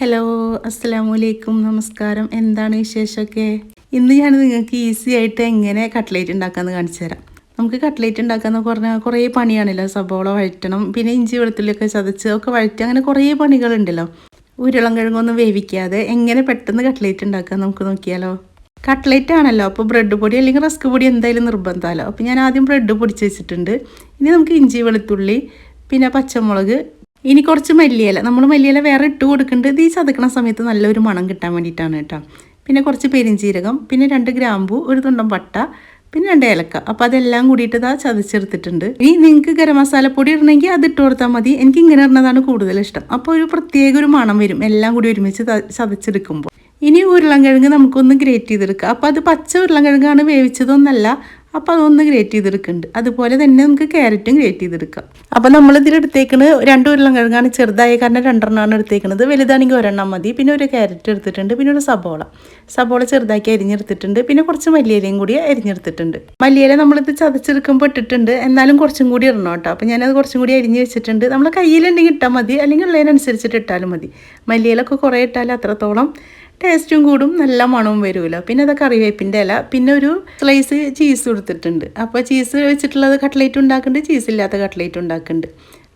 Hello അസ്സലാമലൈക്കും നമസ്കാരം. എന്താണ് വിശേഷമൊക്കെ? ഇന്ന് ഞാൻ നിങ്ങൾക്ക് ഈസി ആയിട്ട് എങ്ങനെ കട്ട്ലേറ്റ് ഉണ്ടാക്കാമെന്ന് കാണിച്ചു തരാം. നമുക്ക് കട്ട്ലേറ്റ് ഉണ്ടാക്കാന്ന് പറഞ്ഞാൽ കുറേ പണിയാണല്ലോ. സബോള വഴറ്റണം പിന്നെ ഇഞ്ചി വെളുത്തുള്ളിയൊക്കെ ചതച്ച് ഒക്കെ വഴറ്റി അങ്ങനെ കുറേ പണികളുണ്ടല്ലോ. ഉരുളം കിഴങ്ങൊന്നും വേവിക്കാതെ എങ്ങനെ പെട്ടെന്ന് കട്ട്ലേറ്റ് ഉണ്ടാക്കാം നമുക്ക് നോക്കിയാലോ. കട്ട്ലേറ്റ് ആണല്ലോ. അപ്പോൾ ബ്രെഡ് പൊടി അല്ലെങ്കിൽ റസ്ക് പൊടി എന്തായാലും നിർബന്ധമല്ലോ. അപ്പോൾ ഞാൻ ആദ്യം ബ്രെഡ് പൊടിച്ച് വെച്ചിട്ടുണ്ട്. ഇനി നമുക്ക് ഇഞ്ചി വെളുത്തുള്ളി പിന്നെ പച്ചമുളക് ഇനി കുറച്ച് മല്ലിയില. നമ്മൾ മല്ലിയില വേറെ ഇട്ട് കൊടുക്കേണ്ടത് ഈ ചതക്കണ സമയത്ത് നല്ലൊരു മണം കിട്ടാൻ വേണ്ടിയിട്ടാണ് കേട്ടോ. പിന്നെ കുറച്ച് പെരിഞ്ചീരകം പിന്നെ രണ്ട് ഗ്രാമ്പു ഒരു തുണ്ടം പട്ട പിന്നെ രണ്ട് ഏലക്ക. അപ്പോൾ അതെല്ലാം കൂടിയിട്ട് ഇതാ ചതച്ചെടുത്തിട്ടുണ്ട്. ഇനി നിങ്ങൾക്ക് ഗരം മസാലപ്പൊടി ഇടണമെങ്കിൽ അത് ഇട്ട് കൊടുത്താൽ മതി. എനിക്ക് ഇങ്ങനെ ഇടുന്നതാണ് കൂടുതൽ ഇഷ്ടം. അപ്പോൾ ഒരു പ്രത്യേക ഒരു മണം വരും. എല്ലാം കൂടി ഒരുമിച്ച് ചതച്ചെടുക്കുമ്പോൾ ഇനി ഉരുളൻകിഴങ്ങ് നമുക്കൊന്ന് ഗ്രേറ്റ് ചെയ്തെടുക്കാം. അപ്പോൾ അത് പച്ച ഉരുളൻകിഴങ്ങാണ് വേവിച്ചതൊന്നല്ല അപ്പോൾ അതൊന്ന് ഗ്രേറ്റ് ചെയ്തെടുക്കുന്നുണ്ട് അതുപോലെ തന്നെ നമുക്ക് ക്യാരറ്റും ഗ്രേറ്റ് ചെയ്തെടുക്കാം. അപ്പോൾ നമ്മൾ ഇതിലെടുത്തേക്കുന്നത് രണ്ട് ഉരുളൻകിഴങ്ങാണ് ചെറുതായ കാരണം രണ്ടെണ്ണമാണ് എടുത്തേക്കുന്നത് വലുതാണെങ്കിൽ ഒരെണ്ണം മതി. പിന്നെ ഒരു ക്യാരറ്റ് എടുത്തിട്ടുണ്ട്. പിന്നെ ഒരു സബോള. സബോള ചെറുതാക്കി അരിഞ്ഞെടുത്തിട്ടുണ്ട്. പിന്നെ കുറച്ച് മല്ലിയിലയും കൂടി അരിഞ്ഞെടുത്തിട്ടുണ്ട്. മല്ലിയില നമ്മളിത് ചതച്ചെടുക്കുമ്പോൾ ഇട്ടിട്ടുണ്ട്. എന്നാലും കുറച്ചും കൂടി ഇടണം കേട്ടോ. അപ്പോൾ ഞാനത് കുറച്ചും കൂടി അരിഞ്ഞ് വെച്ചിട്ടുണ്ട്. നമ്മൾ കയ്യിലുണ്ടെങ്കിൽ ഇട്ടാൽ മതി. അല്ലെങ്കിൽ ഉള്ളതിനനുസരിച്ചിട്ട് ഇട്ടാലും മതി. മല്ലിയിലൊക്കെ കുറേ ഇട്ടാൽ അത്രത്തോളം ടേസ്റ്റും കൂടും നല്ല മണവും വരുമല്ലോ പിന്നെ അത് കറിവേപ്പിന്റെ ഇല പിന്നെ ഒരു സ്ലൈസ് ചീസ് കൊടുത്തിട്ടുണ്ട്. അപ്പോൾ ചീസ് വെച്ചിട്ടുള്ളത് കട്ട്ലേറ്റ് ഉണ്ടാക്കുന്നുണ്ട് ചീസ് ഇല്ലാത്ത കട്ട്ലേറ്റ് ഉണ്ടാക്കുന്നുണ്ട്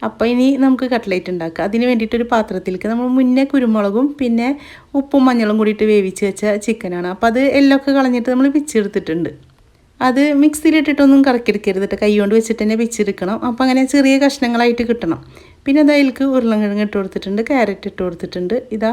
അപ്പോൾ ഇനി നമുക്ക് കട്ട്ലേറ്റ് ഉണ്ടാക്കാം. അതിന് വേണ്ടിയിട്ടൊരു പാത്രത്തിലേക്ക് നമ്മൾ മുന്നേ കുരുമുളകും പിന്നെ ഉപ്പും മഞ്ഞളും കൂടിയിട്ട് വേവിച്ച് വെച്ച ചിക്കനാണ് അപ്പോൾ അത് എല്ലൊക്കെ കളഞ്ഞിട്ട് നമ്മൾ പിച്ചെടുത്തിട്ടുണ്ട്. അത് മിക്സിയിലിട്ടിട്ടൊന്നും കറക്കിയെടുക്കരുത് കേട്ടോ. കൈ കൊണ്ട് വെച്ചിട്ട് തന്നെ പിച്ചെടുക്കണം. അപ്പോൾ അങ്ങനെ ചെറിയ കഷ്ണങ്ങളായിട്ട് കിട്ടണം. പിന്നെ അത് ഉരുളൻ ഉരുളൻകിഴങ്ങ് ഇട്ട് കൊടുത്തിട്ടുണ്ട് ക്യാരറ്റ് ഇട്ട് കൊടുത്തിട്ടുണ്ട്. ഇതാ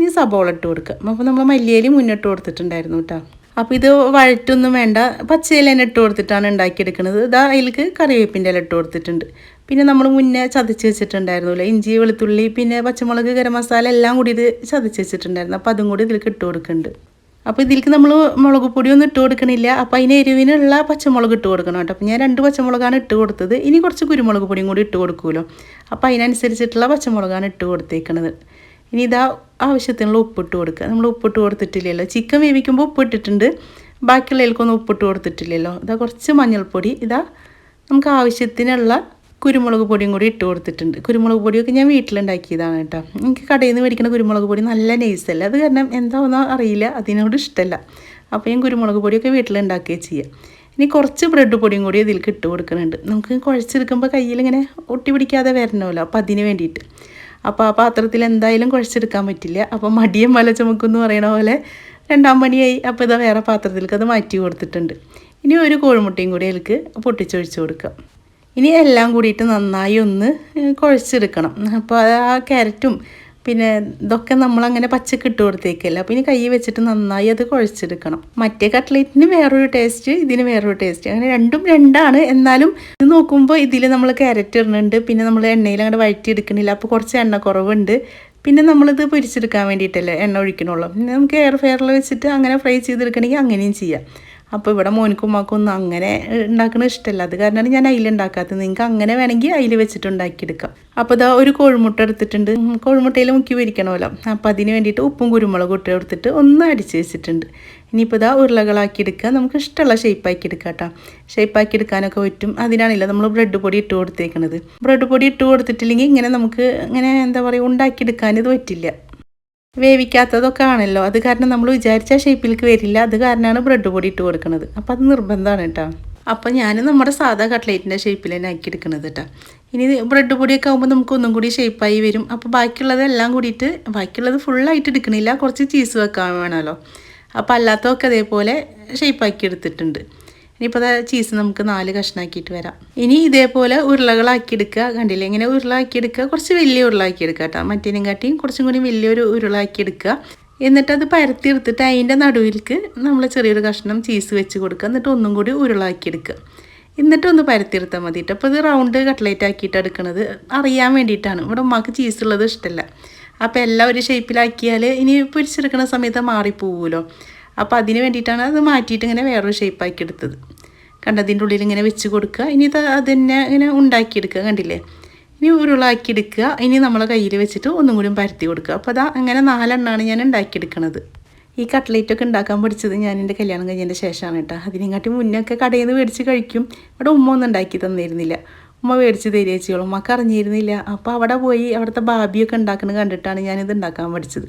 ഇനി സബോള ഇട്ട് കൊടുക്കുക അപ്പോൾ നമ്മൾ മല്ലിയേലി മുന്നിട്ട് കൊടുത്തിട്ടുണ്ടായിരുന്നു കേട്ടോ. അപ്പോൾ ഇത് വഴറ്റൊന്നും വേണ്ട. പച്ചയില തന്നെ ഇട്ട് കൊടുത്തിട്ടാണ് ഉണ്ടാക്കിയെടുക്കുന്നത് ഇതാ അതിലേക്ക് കറിവേപ്പിന്റെ ഇല ഇട്ട് കൊടുത്തിട്ടുണ്ട്. പിന്നെ നമ്മൾ മുന്നേ ചതച്ച് വെച്ചിട്ടുണ്ടായിരുന്നില്ല. ഇഞ്ചി വെളുത്തുള്ളി പിന്നെ പച്ചമുളക് ഗരം മസാല എല്ലാം കൂടി ഇത് ചതച്ച് വെച്ചിട്ടുണ്ടായിരുന്നു. അപ്പോൾ അതും കൂടി ഇതിലേക്ക് ഇട്ട് കൊടുക്കുന്നുണ്ട്. അപ്പോൾ ഇതിലേക്ക് നമ്മൾ മുളക് പൊടിയൊന്നും ഇട്ട് കൊടുക്കണില്ല. അപ്പോൾ അതിന് എരിവിനുള്ള പച്ചമുളക് ഇട്ട് കൊടുക്കണം കേട്ടോ. അപ്പോൾ ഞാൻ രണ്ട് പച്ചമുളകാണ് ഇട്ട് കൊടുത്തത്. ഇനി കുറച്ച് കുരുമുളക് പൊടിയും കൂടി ഇട്ട് കൊടുക്കുമല്ലോ. അപ്പോൾ അതിനനുസരിച്ചിട്ടുള്ള പച്ചമുളകാണ് ഇട്ട് കൊടുത്തേക്കണത്. ഇനി ഇതാ ആവശ്യത്തിനുള്ള ഉപ്പിട്ട് കൊടുക്കുക. നമ്മൾ ഉപ്പിട്ട് കൊടുത്തിട്ടില്ലല്ലോ. ചിക്കൻ വേവിക്കുമ്പോൾ ഉപ്പിട്ടിട്ടുണ്ട്. ബാക്കിയുള്ളതിലേക്കൊന്നും ഉപ്പിട്ട് കൊടുത്തിട്ടില്ലല്ലോ. ഇതാ കുറച്ച് മഞ്ഞൾപ്പൊടി. ഇതാ നമുക്ക് ആവശ്യത്തിനുള്ള കുരുമുളക് പൊടിയും കൂടി ഇട്ട് കൊടുത്തിട്ടുണ്ട്. കുരുമുളക് പൊടിയൊക്കെ ഞാൻ വീട്ടിലുണ്ടാക്കിയതാണ് കേട്ടോ. എനിക്ക് കടയിൽ നിന്ന് മേടിക്കുന്ന കുരുമുളക് പൊടി നല്ല നൈസല്ല അത് കാരണം എന്താണെന്നോ അറിയില്ല. അതിനോട് ഇഷ്ടമല്ല അപ്പോൾ ഞാൻ കുരുമുളക് പൊടിയൊക്കെ വീട്ടിലുണ്ടാക്കുകയും ചെയ്യാം ഇനി കുറച്ച് ബ്രെഡ് പൊടിയും കൂടി ഇതിലേക്ക് ഇട്ട് കൊടുക്കുന്നുണ്ട്. നമുക്ക് കുഴച്ചെടുക്കുമ്പോൾ കയ്യിലിങ്ങനെ ഒട്ടി പിടിക്കാതെ വരണമല്ലോ. അപ്പോൾ അതിന് വേണ്ടിയിട്ട്. അപ്പോൾ ആ പാത്രത്തിൽ എന്തായാലും കുഴച്ചെടുക്കാൻ പറ്റില്ല. അപ്പോൾ മടിയും മല ചുമക്കുമെന്ന് പറയണ പോലെ രണ്ടാം മണിയായി അപ്പോൾ ഇതാ വേറെ പാത്രത്തിലേക്ക് അത് മാറ്റി കൊടുത്തിട്ടുണ്ട്. ഇനി ഒരു കോഴിമുട്ടയും കൂടി അതിലേക്ക് പൊട്ടിച്ചൊഴിച്ച് കൊടുക്കാം. ഇനി എല്ലാം കൂടിയിട്ട് നന്നായി ഒന്ന് കുഴച്ചെടുക്കണം. അപ്പോൾ ആ ക്യാരറ്റും പിന്നെ ഇതൊക്കെ നമ്മളങ്ങനെ പച്ചക്ക് ഇട്ട് കൊടുത്തേക്കല്ല. അപ്പോൾ ഇനി കൈ വെച്ചിട്ട് നന്നായി അത് കുഴച്ചെടുക്കണം. മറ്റേ കട്ട്ലേറ്റിന് വേറൊരു ടേസ്റ്റ് ഇതിന് വേറൊരു ടേസ്റ്റ് അങ്ങനെ രണ്ടും രണ്ടാണ്. എന്നാലും ഇത് നോക്കുമ്പോൾ ഇതിൽ നമ്മൾ ക്യാരറ്റ് ഇടുന്നുണ്ട്. പിന്നെ നമ്മൾ എണ്ണയിൽ അങ്ങോട്ട് വഴറ്റി എടുക്കണില്ല അപ്പോൾ കുറച്ച് എണ്ണ കുറവുണ്ട്. പിന്നെ നമ്മളിത് പൊരിച്ചെടുക്കാൻ വേണ്ടിയിട്ടല്ലേ എണ്ണ ഒഴിക്കണുള്ളൂ. നമുക്ക് എയർ ഫെയറിൽ വെച്ചിട്ട് അങ്ങനെ ഫ്രൈ ചെയ്തെടുക്കണമെങ്കിൽ അങ്ങനെയും ചെയ്യാം. അപ്പോൾ ഇവിടെ മോനിക്കും ഉമ്മാക്കും ഒന്നും അങ്ങനെ ഉണ്ടാക്കുന്നത് ഇഷ്ടമല്ല അത് കാരണമാണ് ഞാൻ അതിൽ ഉണ്ടാക്കാത്തത്. നിങ്ങൾക്ക് അങ്ങനെ വേണമെങ്കിൽ അതിൽ വെച്ചിട്ട് ഉണ്ടാക്കിയെടുക്കാം. അപ്പോൾ ഇതാ ഒരു കോഴിമുട്ട എടുത്തിട്ടുണ്ട്. കോഴിമുട്ടയിൽ മുക്കി പൊരിക്കണമല്ലോ. അപ്പോൾ അതിന് വേണ്ടിയിട്ട് ഉപ്പും കുരുമുളകും ഇട്ട് കൊടുത്തിട്ട് ഒന്ന് അടിച്ച് വെച്ചിട്ടുണ്ട്. ഇനിയിപ്പോൾ ഇതാ ഉരുളകളാക്കി എടുക്കുക. നമുക്ക് ഇഷ്ടമുള്ള ഷേപ്പാക്കി എടുക്കാം കേട്ടോ. ഷേപ്പാക്കി എടുക്കാനൊക്കെ പറ്റും. അതിനാണില്ല നമ്മൾ ബ്രെഡ് പൊടി ഇട്ട് കൊടുത്തേക്കണത്. ബ്രെഡ് പൊടി ഇട്ട് കൊടുത്തിട്ടില്ലെങ്കിൽ ഇങ്ങനെ നമുക്ക് ഇങ്ങനെ എന്താ പറയുക ഉണ്ടാക്കിയെടുക്കാൻ ഇത് പറ്റില്ല. വേവിക്കാത്തതൊക്കെ ആണല്ലോ അത് കാരണം നമ്മൾ വിചാരിച്ച ഷേപ്പിലേക്ക് വരില്ല. അത് കാരണമാണ് ബ്രെഡ് പൊടി ഇട്ട് കൊടുക്കുന്നത് അപ്പോൾ അത് നിർബന്ധമാണ് കേട്ടോ. അപ്പോൾ ഞാൻ നമ്മുടെ സാധാ കട്ട്ലേറ്റിന്റെ ഷേപ്പിൽ തന്നെ ആക്കി എടുക്കുന്നത് കേട്ടോ. ഇനി ബ്രെഡ് പൊടിയൊക്കെ ആകുമ്പോൾ നമുക്ക് ഒന്നും കൂടി ഷേപ്പായി വരും. അപ്പോൾ ബാക്കിയുള്ളതെല്ലാം കൂടിയിട്ട് ബാക്കിയുള്ളത് ഫുള്ളായിട്ട് എടുക്കണില്ല. കുറച്ച് ചീസ് വെക്കാൻ വേണമല്ലോ. അപ്പോൾ അല്ലാത്തതൊക്കെ അതേപോലെ ഷേപ്പാക്കി എടുത്തിട്ടുണ്ട്. ഇനിയിപ്പോൾ ചീസ് നമുക്ക് നാല് കഷ്ണാക്കിയിട്ട് വരാം. ഇനി ഇതേപോലെ ഉരുളകളാക്കി എടുക്കുക കണ്ടില്ലേ? ഇങ്ങനെ ഉരുളാക്കി എടുക്കുക കുറച്ച് വലിയ ഉരുളാക്കി എടുക്കുക കേട്ടോ. മറ്റേനും കാട്ടിയും കുറച്ചും കൂടി വലിയൊരു ഉരുളാക്കി എടുക്കുക എന്നിട്ട് അത് പരത്തി എടുത്തിട്ട് അതിന്റെ നടുവിലേക്ക് നമ്മൾ ചെറിയൊരു കഷ്ണം ചീസ് വെച്ച് കൊടുക്കുക. എന്നിട്ട് ഒന്നും കൂടി ഉരുളാക്കി എടുക്കുക എന്നിട്ട് ഒന്ന് പരത്തിയെടുത്താൽ കേട്ടോ. അപ്പോൾ ഇത് റൗണ്ട് കട്ട്ലേറ്റ് ആക്കിയിട്ട് എടുക്കുന്നത് അറിയാൻ വേണ്ടിയിട്ടാണ്. ഇവിടെ ഉമ്മാക്ക് ചീസ് ഉള്ളത് ഇഷ്ടമല്ല അപ്പോൾ എല്ലാം ഒരു ഷേപ്പിലാക്കിയാൽ ഇനി പൊരിച്ചെടുക്കുന്ന സമയത്ത് മാറിപ്പോവുമല്ലോ അപ്പോൾ അതിന് വേണ്ടിയിട്ടാണ് അത് മാറ്റിയിട്ട് ഇങ്ങനെ വേറൊരു ഷേപ്പാക്കി എടുത്തത്. കണ്ടതിന്റെ ഉള്ളിൽ ഇങ്ങനെ വെച്ച് കൊടുക്കുക. ഇനി ഇത് അതന്നെ ഇങ്ങനെ ഉണ്ടാക്കിയെടുക്കുക കണ്ടില്ലേ? ഇനി ഉരുളാക്കി എടുക്കുക. ഇനി നമ്മളെ കയ്യിൽ വെച്ചിട്ട് ഒന്നും കൂടി പരത്തി കൊടുക്കുക. അപ്പോൾ അതാ അങ്ങനെ നാലെണ്ണമാണ് ഞാൻ ഉണ്ടാക്കിയെടുക്കണത് ഈ കട്ട്ലേറ്റൊക്കെ ഉണ്ടാക്കാൻ പഠിച്ചത് ഞാൻ എന്റെ കല്യാണം കഴിഞ്ഞതിന്റെ ശേഷമാണ് കേട്ടോ. അതിനെക്കാട്ടി മുന്നേ ഒക്കെ കടയിൽ നിന്ന് മേടിച്ച് കഴിക്കും. ഇവിടെ ഉമ്മ ഒന്നും ഉണ്ടാക്കി തന്നിരുന്നില്ല. ഉമ്മ മേടിച്ച് തരികയോളൂ ഉമ്മക്ക് അറിഞ്ഞിരുന്നില്ല. അപ്പോൾ അവിടെ പോയി അവിടുത്തെ ബാബിയൊക്കെ ഉണ്ടാക്കുന്നത് കണ്ടിട്ടാണ് ഞാനിത് ഉണ്ടാക്കാൻ പഠിച്ചത്.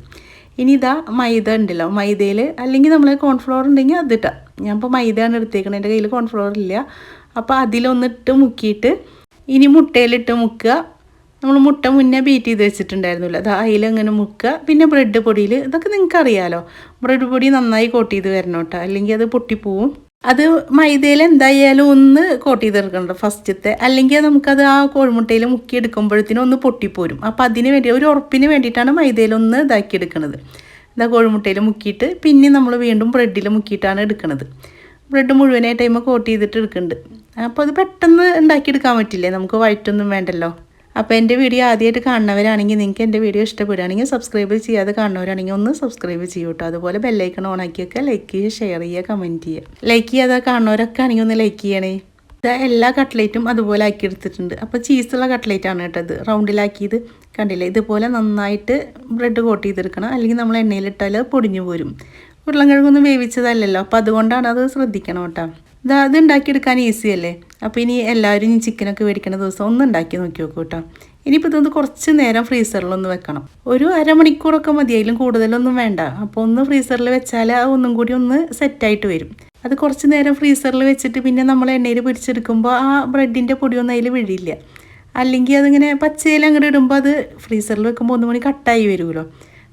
ഇനി ഇതാ മൈദ ഉണ്ടല്ലോ. മൈദയിൽ അല്ലെങ്കിൽ നമ്മൾ കോൺഫ്ലോർ ഉണ്ടെങ്കിൽ അതിട്ട. ഞാൻ ഇപ്പോൾ മൈദയാണ് എടുത്തേക്കുന്നത് എന്റെ കയ്യിൽ കോൺഫ്ലോർ ഇല്ല. അപ്പോൾ അതിലൊന്നിട്ട് മുക്കിയിട്ട് ഇനി മുട്ടയിലിട്ട് മുക്കുക. നമ്മൾ മുട്ട മുന്നേ ബീറ്റ് ചെയ്ത് വെച്ചിട്ടുണ്ടായിരുന്നില്ല. അത് അതിലങ്ങനെ മുക്കുക. പിന്നെ ബ്രെഡ് പൊടിയിൽ ഇതൊക്കെ നിങ്ങൾക്ക് അറിയാലോ ബ്രെഡ് പൊടി നന്നായി കോട്ട് ചെയ്ത് വരണം കേട്ടോ. അല്ലെങ്കിൽ അത് പൊട്ടിപ്പോവും. അത് മൈദയിൽ എന്തായാലും ഒന്ന് കോട്ട് ചെയ്തെടുക്കണം ഫസ്റ്റത്തെ. അല്ലെങ്കിൽ നമുക്കത് ആ കോഴിമുട്ടയിൽ മുക്കി എടുക്കുമ്പോഴത്തേനും ഒന്ന് പൊട്ടിപ്പോരും. അപ്പോൾ അതിന് വേണ്ടി ഒരു ഉറപ്പിന് വേണ്ടിയിട്ടാണ് മൈദയിൽ ഒന്ന് ഇതാക്കി എടുക്കുന്നത് ഇതാ കോഴിമുട്ടയിൽ മുക്കിയിട്ട് പിന്നെ നമ്മൾ വീണ്ടും ബ്രെഡിൽ മുക്കിയിട്ടാണ് എടുക്കുന്നത് ബ്രെഡ് മുഴുവനായിട്ട് ടൈം കോട്ട് ചെയ്തിട്ട് എടുക്കുന്നുണ്ട് അപ്പോൾ അത് പെട്ടെന്ന് ഉണ്ടാക്കിയെടുക്കാൻ പറ്റില്ലേ? നമുക്ക് വയറ്റൊന്നും വേണ്ടല്ലോ. അപ്പോൾ എന്റെ വീഡിയോ ആദ്യമായിട്ട് കാണുന്നവരാണെങ്കിൽ നിങ്ങൾക്ക് എന്റെ വീഡിയോ ഇഷ്ടപ്പെടുകയാണെങ്കിൽ സബ്സ്ക്രൈബ് ചെയ്യാതെ കാണുന്നവരാണെങ്കിൽ ഒന്ന് സബ്സ്ക്രൈബ് ചെയ്യൂ കേട്ടോ അതുപോലെ ബെല്ലൈക്കൺ ഓൺ ആക്കിയൊക്കെ ലൈക്ക് ചെയ്യുക ഷെയർ ചെയ്യുക കമന്റ് ചെയ്യുക. ലൈക്ക് ചെയ്യാതെ കാണുന്നവരൊക്കെ ആണെങ്കിൽ ഒന്ന് ലൈക്ക് ചെയ്യണേ. ഇതാ എല്ലാ കട്ട്ലേറ്റും അതുപോലെ ആക്കി എടുത്തിട്ടുണ്ട്. അപ്പോൾ ചീസുള്ള കട്ട്ലേറ്റാണ് കേട്ടോ ഇത്. റൗണ്ടിലാക്കിയത്. കണ്ടില്ലേ? ഇതുപോലെ നന്നായിട്ട് ബ്രെഡ് കോട്ട് ചെയ്തെടുക്കണം. അല്ലെങ്കിൽ നമ്മൾ എണ്ണയിലിട്ടാൽ പൊടിഞ്ഞു പോരും. ഉരുളൻകിഴങ്ങൊന്നും വേവിച്ചതല്ലല്ലോ. അപ്പോൾ അതുകൊണ്ടാണ് അത് ശ്രദ്ധിക്കണം കേട്ടോ ഇതാ അത് ഉണ്ടാക്കിയെടുക്കാൻ ഈസി അല്ലേ? അപ്പോൾ ഇനി എല്ലാവരും ചിക്കനൊക്കെ മേടിക്കുന്ന ദിവസം ഒന്ന് ഉണ്ടാക്കി നോക്കി നോക്കൂ കേട്ടോ. ഇനിയിപ്പോൾ ഇതൊന്ന് കുറച്ച് നേരം ഫ്രീസറിലൊന്ന് വെക്കണം. ഒരു അരമണിക്കൂറൊക്കെ മതി അതിലും കൂടുതലൊന്നും വേണ്ട. അപ്പോൾ ഒന്ന് ഫ്രീസറിൽ വെച്ചാൽ ആ ഒന്നും കൂടി ഒന്ന് സെറ്റായിട്ട് വരും. അത് കുറച്ച് നേരം ഫ്രീസറിൽ വെച്ചിട്ട് പിന്നെ നമ്മൾ എണ്ണയിൽ പൊരിച്ചെടുക്കുമ്പോൾ ആ ബ്രെഡിന്റെ പൊടിയൊന്നും അതിൽ വീഴില്ല. അല്ലെങ്കിൽ അതിങ്ങനെ പച്ചയിൽ അങ്ങോട്ട് ഇടുമ്പോൾ അത് ഫ്രീസറിൽ വെക്കുമ്പോൾ ഒന്ന് മണി കട്ടായി വരുമല്ലോ.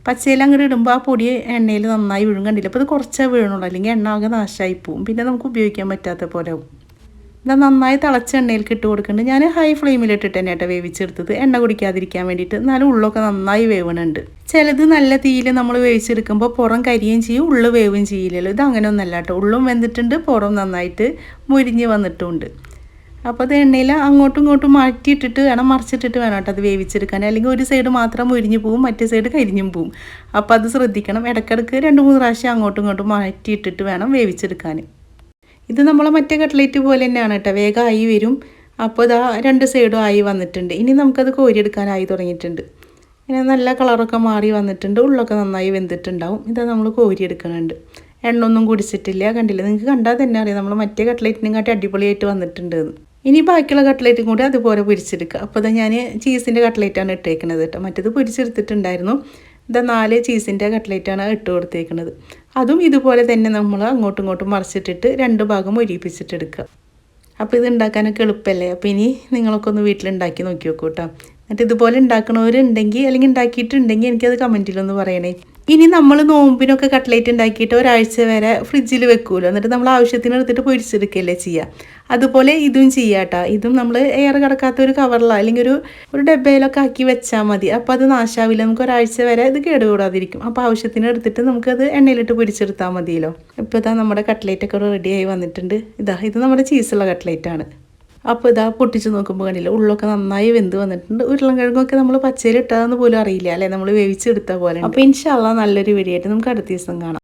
പച്ചയിൽ അങ്ങോട്ട് ഇടുമ്പോൾ ആ പൊടി എണ്ണയിൽ നന്നായി വീഴും കണ്ടില്ല? അപ്പോൾ അത് കുറച്ചേ വീഴണുള്ളൂ അല്ലെങ്കിൽ എണ്ണ ആകെ നാശമായി പോവും. പിന്നെ നമുക്ക് ഉപയോഗിക്കാൻ പറ്റാത്ത പോലെ ആവും. എന്നാൽ നന്നായി തിളച്ച എണ്ണയിലേക്ക് ഇട്ട് കൊടുക്കുന്നുണ്ട്. ഞാൻ ഹൈ ഫ്ലെയിമിലിട്ടിട്ട് തന്നെ കേട്ടോ വേവിച്ചെടുത്തത്. എണ്ണ കുടിക്കാതിരിക്കാൻ വേണ്ടിയിട്ട്. എന്നാലും ഉള്ളൊക്കെ നന്നായി വേവണുണ്ട്. ചിലത് നല്ല തീയിൽ നമ്മൾ വേവിച്ചെടുക്കുമ്പോൾ പുറം കരിയും ചെയ്യും ഉള്ളു വേവും ചെയ്യില്ലല്ലോ. ഇത് അങ്ങനെ ഒന്നല്ല കേട്ടോ. ഉള്ളും വെന്തിട്ടുണ്ട് പുറം നന്നായിട്ട് മുരിഞ്ഞ് വന്നിട്ടുമുണ്ട് അപ്പോൾ അത് എണ്ണയിൽ അങ്ങോട്ടും ഇങ്ങോട്ടും മാറ്റിയിട്ടിട്ട് വേണം മറിച്ചിട്ടിട്ട് വേണം കേട്ടോ അത് വേവിച്ചെടുക്കാൻ. അല്ലെങ്കിൽ ഒരു സൈഡ് മാത്രം മുരിഞ്ഞു പോവും മറ്റേ സൈഡ് കരിഞ്ഞും പോവും. അപ്പോൾ അത് ശ്രദ്ധിക്കണം. ഇടയ്ക്കിടയ്ക്ക് രണ്ട് മൂന്ന് പ്രാവശ്യം അങ്ങോട്ടും ഇങ്ങോട്ടും മാറ്റിയിട്ടിട്ട് വേണം വേവിച്ചെടുക്കാൻ. ഇത് നമ്മളെ മറ്റേ കട്ട്ലേറ്റ് പോലെ തന്നെയാണ് കേട്ടോ. വേഗം ആയി വരും. അപ്പോൾ ഇതാ രണ്ട് സൈഡും ആയി വന്നിട്ടുണ്ട്. ഇനി നമുക്കത് കോരിയെടുക്കാനായി തുടങ്ങിയിട്ടുണ്ട്. ഇങ്ങനെ നല്ല കളറൊക്കെ മാറി വന്നിട്ടുണ്ട്. ഉള്ളൊക്കെ നന്നായി വെന്തിട്ടുണ്ടാവും. ഇത് നമ്മൾ കോരിയെടുക്കുന്നുണ്ട്. എണ്ണ ഒന്നും കുടിച്ചിട്ടില്ല. കണ്ടില്ല? നിങ്ങൾക്ക് കണ്ടാൽ തന്നെ അറിയാം. നമ്മൾ മറ്റേ കട്ട്ലേറ്റിനും കാട്ടി അടിപൊളിയായിട്ട് വന്നിട്ടുണ്ട് ഇനി ബാക്കിയുള്ള കട്ട്ലേറ്റും കൂടി അതുപോലെ പൊരിച്ചെടുക്കുക. അപ്പോൾ ഇതാ ഞാൻ ചീസിന്റെ കട്ട്ലേറ്റാണ് ഇട്ടേക്കുന്നത് കേട്ടോ. മറ്റേത് പൊരിച്ചെടുത്തിട്ടുണ്ടായിരുന്നു. ഇതാ നാല് ചീസിന്റെ കട്ട്ലേറ്റാണ് ഇട്ട് കൊടുത്തേക്കുന്നത് അതും ഇതുപോലെ തന്നെ നമ്മൾ അങ്ങോട്ടും ഇങ്ങോട്ടും മറിച്ചിട്ടിട്ട് രണ്ട് ഭാഗം ഒരുപ്പിച്ചിട്ടെടുക്കുക അപ്പോൾ ഇത് ഉണ്ടാക്കാനൊക്കെ എളുപ്പമല്ലേ അപ്പോൾ ഇനി നിങ്ങളൊക്കെ ഒന്ന് വീട്ടിലുണ്ടാക്കി നോക്കി നോക്കൂ കേട്ടോ. എന്നിട്ട് ഇതുപോലെ ഉണ്ടാക്കണവരുണ്ടെങ്കിൽ അല്ലെങ്കിൽ ഉണ്ടാക്കിയിട്ടുണ്ടെങ്കിൽ എനിക്കത് കമന്റിലൊന്ന് പറയണേ. ഇനി നമ്മൾ നോമ്പിനൊക്കെ കട്ട്ലേറ്റ് ഉണ്ടാക്കിയിട്ട് ഒരാഴ്ച വരെ ഫ്രിഡ്ജിൽ വെക്കുമല്ലോ എന്നിട്ട് നമ്മൾ ആവശ്യത്തിന് എടുത്തിട്ട് പൊരിച്ചെടുക്കുകയല്ലേ ചെയ്യുക അതുപോലെ ഇതും ചെയ്യാട്ടോ ഇതും നമ്മൾ എയർ കിടക്കാത്ത ഒരു കവറിലോ അല്ലെങ്കിൽ ഒരു ഒരു ഡബയിലൊക്കെ ആക്കി വെച്ചാൽ മതി. അപ്പോൾ അത് നാശാവില്ല. നമുക്ക് ഒരാഴ്ച വരെ ഇത് കേടുകൂടാതിരിക്കും. അപ്പോൾ ആവശ്യത്തിന് എടുത്തിട്ട് നമുക്കത് എണ്ണയിലിട്ട് പൊരിച്ചെടുത്താൽ മതിയല്ലോ. ഇപ്പോൾ ഇതാ നമ്മുടെ കട്ട്ലേറ്റൊക്കെ റെഡിയായി വന്നിട്ടുണ്ട്. ഇതാ ഇത് നമ്മുടെ ചീസുള്ള കട്ട്ലേറ്റാണ് അപ്പോൾ ഇതാ പൊട്ടിച്ച് നോക്കുമ്പോൾ കണ്ടില്ല ഉള്ളൊക്കെ നന്നായി വെന്ത് വന്നിട്ടുണ്ട്. ഉരുളൻകിഴങ്ങൊക്കെ നമ്മൾ പച്ചയിൽ ഇട്ടതെന്ന് പോലും അറിയില്ല അല്ലേ? നമ്മൾ വേവിച്ചെടുത്ത പോലെ അപ്പോൾ ഇൻഷാല്ല നല്ലൊരു വീഡിയോ ആയിട്ട് നമുക്ക് അടുത്ത ദിവസം കാണാം.